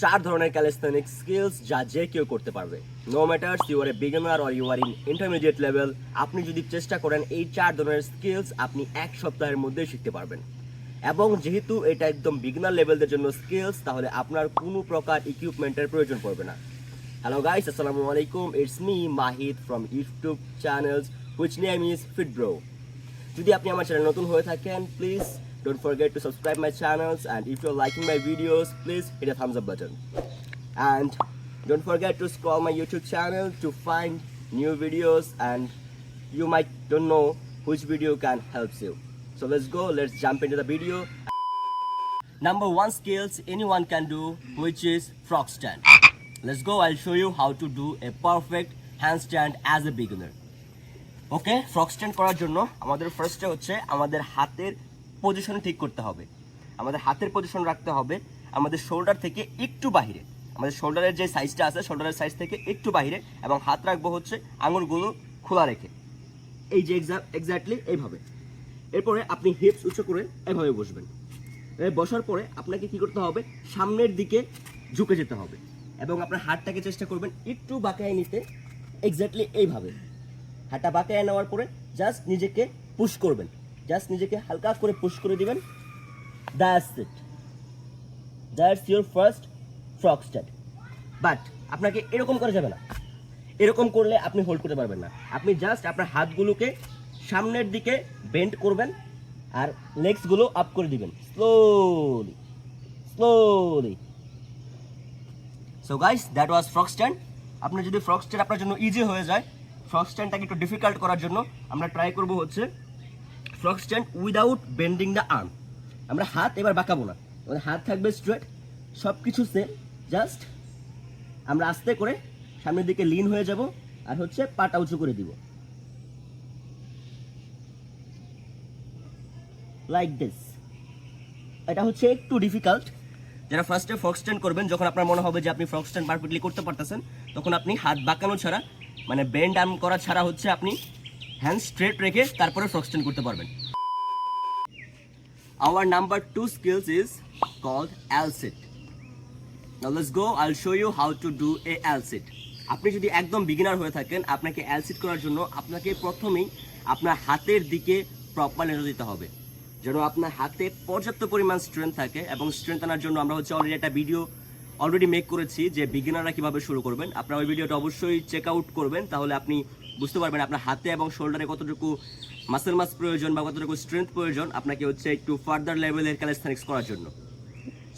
চার ধরনের callisthenic skills যা যে কেউ করতে পারবে। No matters you are a beginner or you are in intermediate level আপনি যদি চেষ্টা করেন, এই চার ধরনের স্কিলস আপনি এক সপ্তাহের মধ্যে শিখতে পারবেন। এবং যেহেতু এটা একদম বিগিনার লেভেলদের জন্য স্কিলস তাহলে আপনার কোনো প্রকার ইকুইপমেন্টের প্রয়োজন পড়বে না। হ্যালো গাইস আসসালামু আলাইকুম। It's me Mahid from YouTube channels which name is fit bro যদি আপনি আমার চ্যানেল নতুন হয়ে থাকেন please don't forget to subscribe my channels and if you liking my videos please hit a thumbs up button and don't forget to scroll my youtube channel to find new videos and you might don't know which video can help you so let's go let's jump into the video number one skills anyone can do which is frog stand let's go i'll show you how to do a perfect handstand as a beginner okay frog stand করার জন্য আমাদের ফার্স্টে হচ্ছে আমাদের হাতের position ঠিক করতে হবে। আমাদের হাতের পজিশন রাখতে হবে। আমাদের শোল্ডার থেকে একটু বাহিরে। আমাদের শোল্ডারের যে সাইজটা আছে শোল্ডারের সাইজ থেকে একটু বাহিরে এবং হাত রাখব হচ্ছে আঙুলগুলো খোলা রেখে। এই যে এক্স্যাক্টলি এইভাবে। এরপরে আপনি হিপস উঁচু করে এভাবে বসবেন। বসার পরে আপনাকে কি করতে হবে? সামনের দিকে ঝুঁকে যেতে হবে এবং আপনার হাতটাকে চেষ্টা করবেন একটু বাঁকায় নিতে এক্স্যাক্টলি এইভাবে। হাঁটা বাঁকায় নেওয়ার পরে জাস্ট নিজেকে পুশ করবেন। জাস্ট নিজেকে হালকা করে পুশ করে দিবেন। That's it that's your first frog start but আপনাকে এরকম করা যাবে না। এরকম করলে আপনি হোল্ড করতে পারবেন না। আপনি জাস্ট আপনার হাতগুলোকে সামনের দিকে বেন্ড করবেন আর লেগসগুলো আপ করে দিবেন। Slowly slowly so guys that was frog stand আপনার যদি ফ্রক স্ট্যান্ড আপনার জন্য ইজি হয়ে যায় ফ্রক স্ট্যান্ডটাকে একটু ডিফিকাল্ট করার জন্য আমরা ট্রাই করব হচ্ছে frog stand without bending the arm. আমরা হাত এবার বাঁকাবো না। আমাদের হাত থাকবে স্ট্রেট। সব কিছু সেম। জাস্ট আমরা আস্তে করে সামনের দিকে লিন হয়ে যাব আর হচ্ছে পাটা উঁচু করে দিব। লাইক দিস এটা হচ্ছে একটু ডিফিকাল্ট যারা ফার্স্টে ফ্রক স্ট্যান্ড করবেন, যখন আপনার মনে হবে যে আপনি ফ্রক স্ট্যান্ড পারফেক্টলি করতে পারতেছেন, তখন আপনি হাত বাঁকানো ছাড়া মানে বেন্ড আর্ম করা ছাড়া হচ্ছে আপনি হ্যান্ড স্ট্রেট রেখে তারপরে ফ্রক স্ট্যান্ড করতে পারবেন our number two skills is called L-sit. Now let's go. I'll show you how to do a আপনি যদি একদম বিগিনার হয়ে থাকেন, আপনাকে L-sit করার জন্য আপনাকে প্রথমেই আপনার হাতের দিকে প্রপার নজর দিতে হবে যেন আপনার হাতে পর্যাপ্ত পরিমাণ স্ট্রেংথ থাকে এবং স্ট্রেংথ আনার জন্য আমরা হচ্ছে অলরেডি একটা ভিডিও অলরেডি মেক করেছি যে বিগিনাররা কীভাবে শুরু করবেন আপনারা ওই ভিডিওটা অবশ্যই চেক আউট করবেন, তাহলে আপনি বুঝতে পারবেন আপনার হাতে এবং শোল্ডারে কতটুকু মাসেল মাস প্রয়োজন বা কতটুকু স্ট্রেংথ প্রয়োজন আপনাকে হচ্ছে একটু ফার্দার লেভেলের ক্যালিস্থেনিক্স করার জন্য।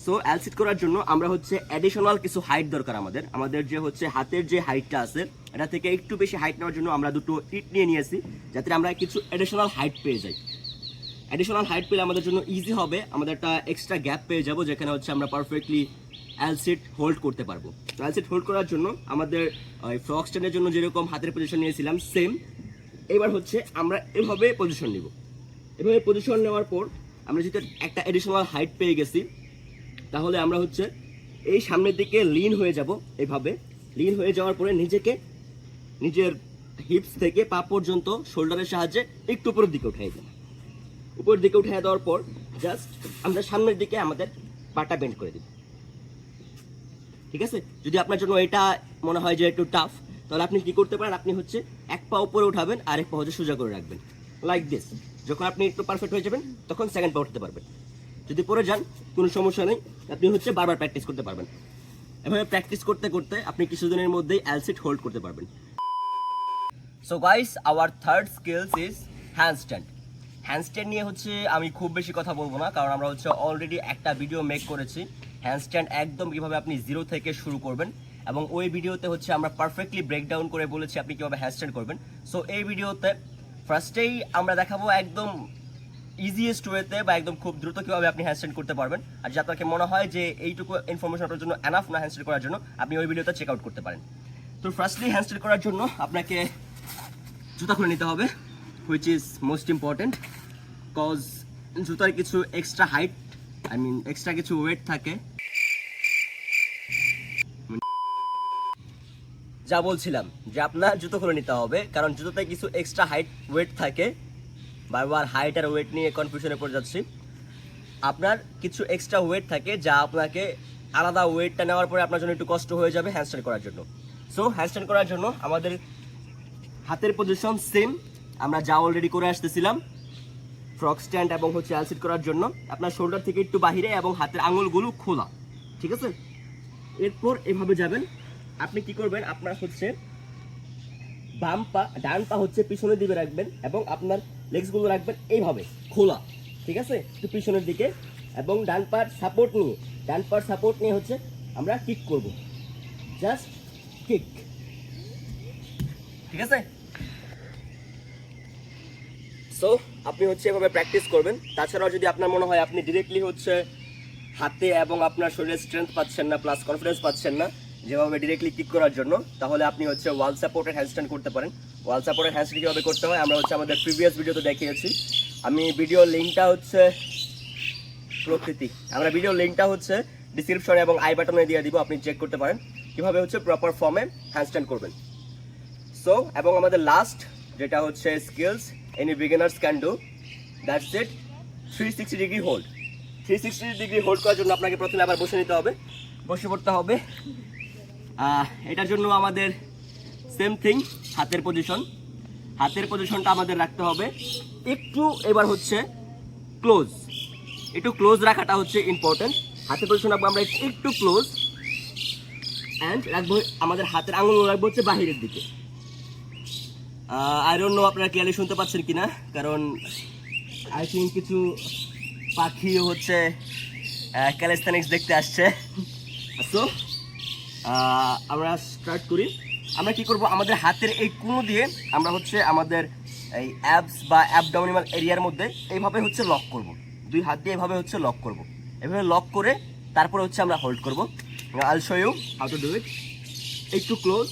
সো অ্যালসিট করার জন্য আমরা হচ্ছে অ্যাডিশনাল কিছু হাইট দরকার আমাদের। আমাদের যে হচ্ছে হাতের যে হাইটটা আছে, এটা থেকে একটু বেশি হাইট নেওয়ার জন্য আমরা দুটো ইট নিয়ে নিয়েছি, যাতে আমরা কিছু অ্যাডিশনাল হাইট পেয়ে যাই। অ্যাডিশনাল হাইট পেলে আমাদের জন্য ইজি হবে। আমাদের একটা এক্সট্রা গ্যাপ পেয়ে যাব, যেখানে হচ্ছে আমরা পারফেক্টলি অ্যালসিট হোল্ড করতে পারব। তো অ্যালসিট হোল্ড করার জন্য আমাদের ওই ফ্রক স্ট্যান্ডের জন্য যেরকম হাতের পজিশন নিয়েছিলাম সেম এবার হচ্ছে আমরা এভাবে পজিশন নিব। এভাবে পজিশন নেওয়ার পর আমরা যেহেতু একটা অ্যাডিশনাল হাইট পেয়ে গেছি, তাহলে আমরা হচ্ছে এই সামনের দিকে লিন হয়ে যাব এভাবে। লিন হয়ে যাওয়ার পরে নিজেকে, নিজের হিপস থেকে পা পর্যন্ত শোল্ডারের সাহায্যে একটু উপরের দিকে উঠাই দেব। উপরের দিকে উঠে দেওয়ার পর জাস্ট আমরা সামনের দিকে আমাদের পাটা বেন্ড করে দিব। ঠিক আছে? যদি আপনার জন্য এটা মনে হয় যে একটু টাফ তাহলে আপনি কি করতে পারেন? আপনি হচ্ছে এক পা উপরে উঠাবেন আর এক পা হচ্ছে সোজা করে রাখবেন। লাইক দিস যখন আপনি একটু পারফেক্ট হয়ে যাবেন, তখন সেকেন্ড পা উঠতে পারবেন। যদি পরে যান, কোনো সমস্যা নেই। আপনি হচ্ছে বারবার প্র্যাকটিস করতে পারবেন। এভাবে প্র্যাকটিস করতে করতে আপনি কিছুদিনের মধ্যেই অ্যালসিট হোল্ড করতে পারবেন। So guys our third skills is handstand handstand নিয়ে হচ্ছে আমি খুব বেশি কথা বলব না, কারণ আমরা হচ্ছে অলরেডি একটা ভিডিও মেক করেছি। হ্যান্ডস্ট্যান্ড একদম কীভাবে আপনি জিরো থেকে শুরু করবেন এবং ওই ভিডিওতে হচ্ছে আমরা পারফেক্টলি ব্রেকডাউন করে বলেছি আপনি কীভাবে হ্যান্ডস্ট্যান্ড করবেন। সো এই ভিডিওতে ফার্স্টেই আমরা দেখাবো একদম ইজিয়েস্ট ওয়েতে বা একদম খুব দ্রুত কীভাবে আপনি হ্যান্ডস্ট্যান্ড করতে পারবেন। আর যদি আপনাকে মনে হয় যে এইটুকু ইনফরমেশন আপনার জন্য এনাফ না হ্যান্ডস্ট্যান্ড করার জন্য, আপনি ওই ভিডিওতে চেক আউট করতে পারেন। তো ফার্স্টলি হ্যান্ডস্ট্যান্ড করার জন্য আপনাকে জুতা খুলে নিতে হবে which is most important cause জুতার কিছু extra height I mean extra কিছু ওয়েট থাকে। যা বলছিলাম যে আপনার জুতো খুলে নিতে হবে, কারণ জুতোতে কিছু এক্সট্রা হাইট ওয়েট থাকে। বারবার হাইট আর ওয়েট নিয়ে কনফিউশনে পড়ে যাচ্ছি। আপনার কিছু এক্সট্রা ওয়েট থাকে যা আপনাকে আলাদা ওয়েটটা নেওয়ার পরে আপনার জন্য একটু কষ্ট হয়ে যাবে হ্যান্ডস্ট্যান্ড করার জন্য। সো হ্যান্ডস্ট্যান্ড করার জন্য আমাদের হাতের পজিশন সেম আমরা যা অলরেডি করে আসতেছিলাম ফ্রক স্ট্যান্ড এবং হচ্ছে অ্যালসিট করার জন্য। আপনার শোল্ডার থেকে একটু বাহিরে এবং হাতের আঙুলগুলো খোলা। ঠিক আছে? এরপর এভাবে যাবেন। আপনি কি করবেন? আপনার হচ্ছে বাম পা, ডান পা হচ্ছে পিছনের দিকে রাখবেন এবং আপনার লেগসগুলো রাখবেন এইভাবে, খোলা, ঠিক আছে? একটু পিছনের দিকে এবং ডান পার সাপোর্ট নিয়ে, ডান পার সাপোর্ট নিয়ে হচ্ছে আমরা কিক করব। জাস্ট কিক ঠিক আছে? সো আপনি হচ্ছে এভাবে প্র্যাকটিস করবেন। তাছাড়াও যদি আপনার মনে হয় আপনি ডিরেক্টলি হচ্ছে হাতে এবং আপনার শরীরের স্ট্রেংথ পাচ্ছেন না প্লাস কনফিডেন্স পাচ্ছেন না যেভাবে ডিরেক্টলি কিক করার জন্য, তাহলে আপনি হচ্ছে ওয়াল সাপোর্টের হ্যান্ডস্ট্যান্ড করতে পারেন। ওয়াল সাপোর্টের হ্যান্ডস্ট্যান্ড কীভাবে করতে হয়, আমরা হচ্ছে আমাদের প্রিভিয়াস ভিডিওতে দেখিয়েছি। আমি ভিডিও লিঙ্কটা হচ্ছে প্রকৃতি। আমরা ভিডিও লিঙ্কটা হচ্ছে ডিসক্রিপশনে এবং আই বাটনে দিয়ে দিব, আপনি চেক করতে পারেন। কীভাবে হচ্ছে প্রপার ফর্মে হ্যান্ডস্ট্যান্ড করবেন। সো এবং আমাদের লাস্ট যেটা হচ্ছে skills any beginners can do that's it three sixty degree hold three sixty degree hold করার জন্য আপনাকে প্রথমে আবার বসে নিতে হবে। বসে পড়তে হবে। এটার জন্য আমাদের সেম থিং হাতের পজিশন হাতের পজিশনটা আমাদের রাখতে হবে। একটু এবার হচ্ছে ক্লোজ একটু ক্লোজ রাখাটা হচ্ছে ইম্পর্টেন্ট হাতের পজিশন রাখব আমরা একটু ক্লোজ অ্যান্ড রাখব আমাদের হাতের আঙুল রাখব হচ্ছে বাহিরের দিকে। আই ডোন্ট নো আপনারা ক্লিয়ারলি শুনতে পাচ্ছেন কি না কারণ আই থিঙ্ক কিছু পাখি হচ্ছে ক্যালিস্থানিক্স দেখতে আসছে। সো আমরা স্টার্ট করি। আমরা কি করব? আমাদের হাতের এই কুনো দিয়ে আমরা হচ্ছে আমাদের এই অ্যাপস বা অ্যাবডমিনাল এরিয়ার মধ্যে এইভাবে হচ্ছে লক করব। দুই হাত দিয়ে এভাবে হচ্ছে লক করব। এভাবে লক করে তারপরে হচ্ছে আমরা হোল্ড করব। I'll show how to it একটু ক্লোজ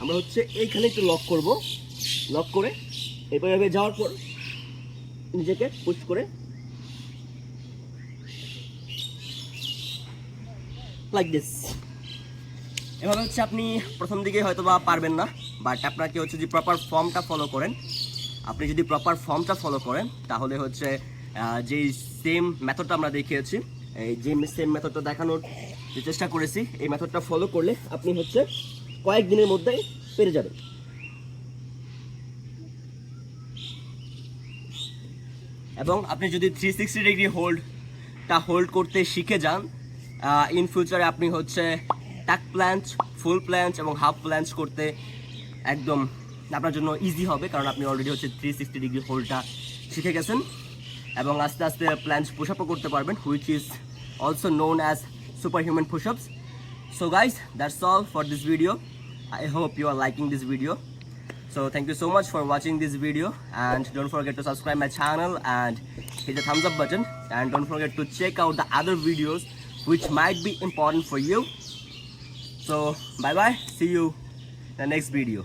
আমরা হচ্ছে এইখানে একটু লক করব। লক করে এভাবে যাওয়ার পর নিজেকে পুশ করে লাইক দিস এভাবে হচ্ছে আপনি প্রথম দিকে হয়তো বা পারবেন না বাট আপনাকে হচ্ছে যদি প্রপার ফর্মটা ফলো করেন। আপনি যদি প্রপার ফর্মটা ফলো করেন, তাহলে হচ্ছে যে সেম মেথডটা আমরা দেখিয়েছি, এই যে সেম মেথডটা দেখানোর যে চেষ্টা করেছি, এই মেথডটা ফলো করলে আপনি হচ্ছে কয়েকদিনের মধ্যেই পেরে যাবেন। এবং আপনি যদি থ্রি সিক্সটি ডিগ্রি হোল্ডটা হোল্ড করতে শিখে যান ইন ফিউচারে আপনি হচ্ছে টাক প্ল্যান্স ফুল প্ল্যান্স এবং হাফ প্ল্যান্স করতে একদম আপনার জন্য ইজি হবে, কারণ আপনি অলরেডি হচ্ছে থ্রি সিক্সটি ডিগ্রি হোলটা শিখে গেছেন এবং আস্তে আস্তে প্লান্স পুশ আপও করতে পারবেন which is also known as super human pushups so guys that's all for this video I hope you are liking this video so thank you so much for watching this video and don't forget to subscribe my channel and hit the thumbs up button and don't forget to check out the other videos which might be important for you So bye bye, see you in the next video.